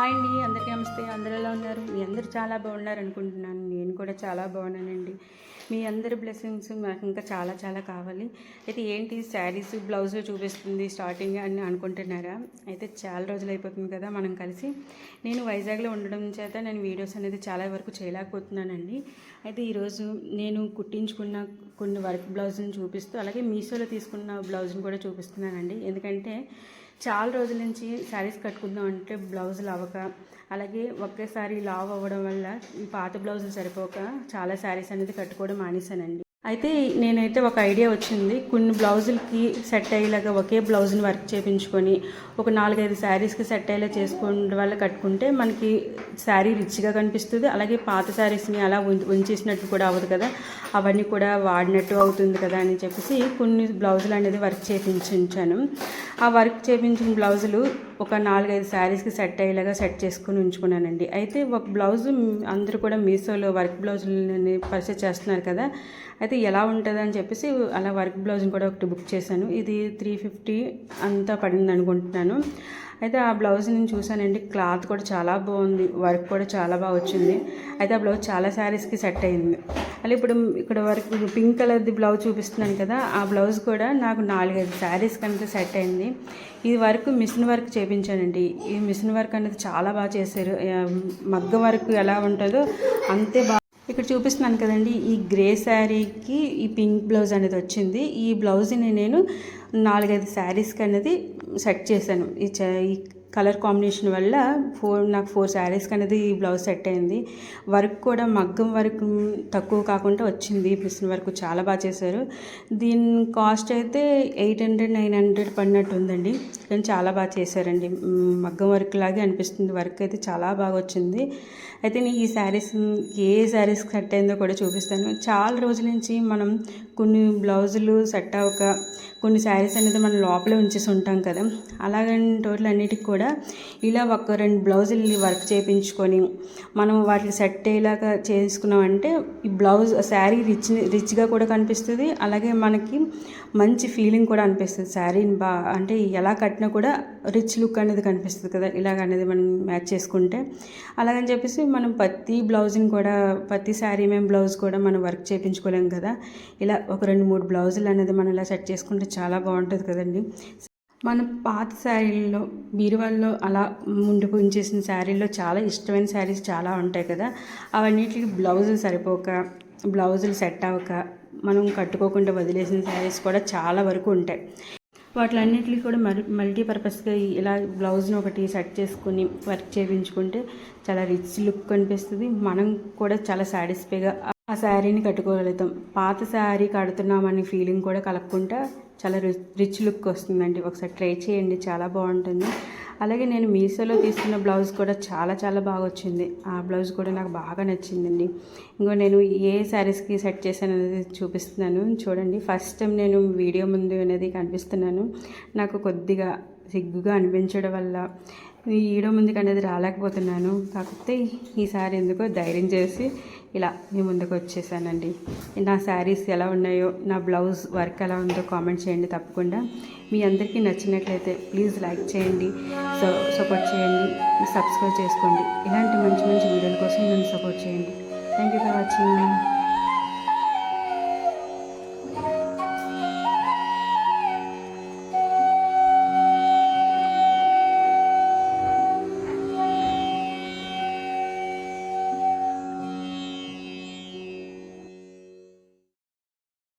Hi అండి అందరికీ నమస్తే. అందరు ఎలా ఉన్నారు? మీ అందరూ చాలా బాగున్నారు అనుకుంటున్నాను. నేను కూడా చాలా బాగున్నానండి. మీ అందరి బ్లెస్సింగ్స్ నాకు ఇంకా చాలా చాలా కావాలి. అయితే ఏంటి శారీస్ బ్లౌజ్ చూపిస్తుంది స్టార్టింగ్ అని అనుకుంటున్నారా? అయితే చాలా రోజులు అయిపోతుంది కదా మనం కలిసి. నేను వైజాగ్లో ఉండడం చేత నేను వీడియోస్ అనేది చాలా వరకు చేయలేకపోతున్నానండి. అయితే ఈరోజు నేను కుట్టించుకున్న కొన్ని వర్క్ బ్లౌజ్ని చూపిస్తూ అలాగే మీషోలో తీసుకున్న బ్లౌజ్ని కూడా చూపిస్తున్నానండి. ఎందుకంటే చాలా రోజుల నుంచి శారీస్ కట్టుకుందాం అంటే బ్లౌజులు అవ్వక అలాగే ఒకేసారి లావ్ అవ్వడం వల్ల ఈ పాత బ్లౌజులు సరిపోక చాలా శారీస్ అనేది కట్టుకోవడం మానేశానండి. అయితే నేనైతే ఒక ఐడియా వచ్చింది. కొన్ని బ్లౌజులకి సెట్ అయ్యేలాగా ఒకే బ్లౌజ్ని వర్క్ చేయించుకొని ఒక నాలుగైదు శారీస్కి సెట్ అయ్యేలా చేసుకునే వల్ల కట్టుకుంటే మనకి శారీ రిచ్గా కనిపిస్తుంది. అలాగే పాత శారీస్ని అలా ఉంచేసినట్టు కూడా అవ్వదు కదా. అవన్నీ కూడా వాడినట్టు అవుతుంది కదా అని చెప్పేసి కొన్ని బ్లౌజులు అనేది వర్క్ చేయించాను ఆ వర్క్ చేయించిన బ్లౌజులు ఒక నాలుగైదు శారీస్కి సెట్ అయ్యేలాగా సెట్ చేసుకుని ఉంచుకున్నానండి. అయితే ఒక బ్లౌజ్ అందరూ కూడా మీషోలో వర్క్ బ్లౌజులని పర్చేస్ చేస్తున్నారు కదా అయితే ఎలా ఉంటుంది అని చెప్పేసి అలా వర్క్ బ్లౌజ్ని కూడా ఒకటి బుక్ చేశాను. ఇది త్రీ ఫిఫ్టీ అంతా పడింది అనుకుంటున్నాను అయితే ఆ బ్లౌజ్ నేను చూశానండి. క్లాత్ కూడా చాలా బాగుంది. వర్క్ కూడా చాలా బాగా వచ్చింది. అయితే ఆ బ్లౌజ్ చాలా శారీస్కి సెట్ అయింది. అలా ఇప్పుడు ఇక్కడ వరకు పింక్ కలర్ది బ్లౌజ్ చూపిస్తున్నాను కదా ఆ బ్లౌజ్ కూడా నాకు నాలుగైదు శారీస్ కనుక సెట్ అయింది. ఈ వర్క్ మిషన్ వర్క్ చేయించానండి ఈ మిషన్ వర్క్ అనేది చాలా బాగా చేశారు. మగ్గ వర్క్ ఎలా ఉంటుందో అంతే బాగా ఇక్కడ చూపిస్తున్నాను కదండి. ఈ గ్రే శారీకి ఈ పింక్ బ్లౌజ్ అనేది వచ్చింది. ఈ బ్లౌజ్ని నేను నాలుగైదు శారీస్కి అనేది సెట్ చేశాను. ఈ చ- ఈ కలర్ కాంబినేషన్ వల్ల ఫోర్ నాకు ఫోర్ శారీస్కి అనేది ఈ బ్లౌజ్ సెట్ అయింది. వర్క్ కూడా మగ్గం వర్క్ తక్కువ కాకుండా వచ్చింది. మిషన్ వర్క్ చాలా బాగా చేశారు. దీని కాస్ట్ అయితే ఎయిట్ హండ్రెడ్ నైన్ హండ్రెడ్ పడినట్టు ఉందండి. కానీ చాలా బాగా చేశారండి. మగ్గం వర్క్ లాగే అనిపిస్తుంది. వర్క్ అయితే చాలా బాగా వచ్చింది. అయితే నేను ఈ శారీస్ ఏ శారీస్ సెట్ అయిందో కూడా చూపిస్తాను. చాలా రోజుల నుంచి మనం కొన్ని బ్లౌజులు సెట్ అవ్వక కొన్ని శారీస్ అనేది మనం లోపలే ఉంచేసి ఉంటాం కదా. అలాగని టోటల్ కూడా కూడా ఇలా ఒక రెండు బ్లౌజులు వర్క్ చేయించుకొని మనం వాటికి సెట్ అయ్యేలాగా చేసుకున్నామంటే ఈ బ్లౌజ్ శారీ రిచ్ రిచ్గా కూడా కనిపిస్తుంది. అలాగే మనకి మంచి ఫీలింగ్ కూడా అనిపిస్తుంది. శారీని బా అంటే ఎలా కట్టినా కూడా రిచ్ లుక్ అనేది కనిపిస్తుంది కదా ఇలాగ అనేది మనం మ్యాచ్ చేసుకుంటే. అలాగని చెప్పేసి మనం ప్రతి బ్లౌజ్ని కూడా ప్రతి శారీ మేము బ్లౌజ్ కూడా మనం వర్క్ చేయించుకోలేం కదా. ఇలా ఒక రెండు మూడు బ్లౌజులు అనేది మనం ఇలా సెట్ చేసుకుంటే చాలా బాగుంటుంది కదండి. మన పాత శారీల్లో బీరువాల్లో అలా ముందుకు ఉంచేసిన శారీల్లో చాలా ఇష్టమైన శారీస్ చాలా ఉంటాయి కదా. అవన్నిటికి బ్లౌజులు సరిపోక బ్లౌజులు సెట్ అవ్వక మనం కట్టుకోకుండా వదిలేసిన శారీస్ కూడా చాలా వరకు ఉంటాయి. వాటిలన్నిటికీ కూడా మల్ మల్టీపర్పస్గా ఇలా బ్లౌజ్ని ఒకటి సెట్ చేసుకుని వర్క్ చేయించుకుంటే చాలా రిచ్ లుక్ కనిపిస్తుంది మనం కూడా చాలా సాటిస్ఫైగా ఆ శారీని కట్టుకోగలుగుతాం. పాత శారీ కడుతున్నామనే ఫీలింగ్ కూడా కలగకుండా చాలా రిచ్ రిచ్ లుక్ వస్తుందండి. ఒకసారి ట్రై చేయండి చాలా బాగుంటుంది. అలాగే నేను మీషోలో తీసుకున్న బ్లౌజ్ కూడా చాలా చాలా బాగా వచ్చింది. ఆ బ్లౌజ్ కూడా నాకు బాగా నచ్చిందండి. ఇంకో నేను ఏ శారీస్కి సెట్ చేశాను అనేది చూపిస్తున్నాను. చూడండి ఫస్ట్ టైం నేను వీడియో ముందు అనేది కనిపిస్తున్నాను. నాకు కొద్దిగా సిగ్గుగా అనిపించడం వల్ల ఈడో ముందుకు అనేది రాలేకపోతున్నాను. కాకపోతే ఈసారి ఎందుకో ధైర్యం చేసి ఇలా మీ ముందుకు వచ్చేసానండి. నా శారీస్ ఎలా ఉన్నాయో నా బ్లౌజ్ వర్క్ ఎలా ఉందో కామెంట్ చేయండి తప్పకుండా. మీ అందరికీ నచ్చినట్లయితే ప్లీజ్ లైక్ చేయండి సో సపోర్ట్ చేయండి సబ్స్క్రైబ్ చేసుకోండి. ఇలాంటి మంచి మంచి వీడియోల కోసం నన్ను సపోర్ట్ చేయండి. Thank you for watching.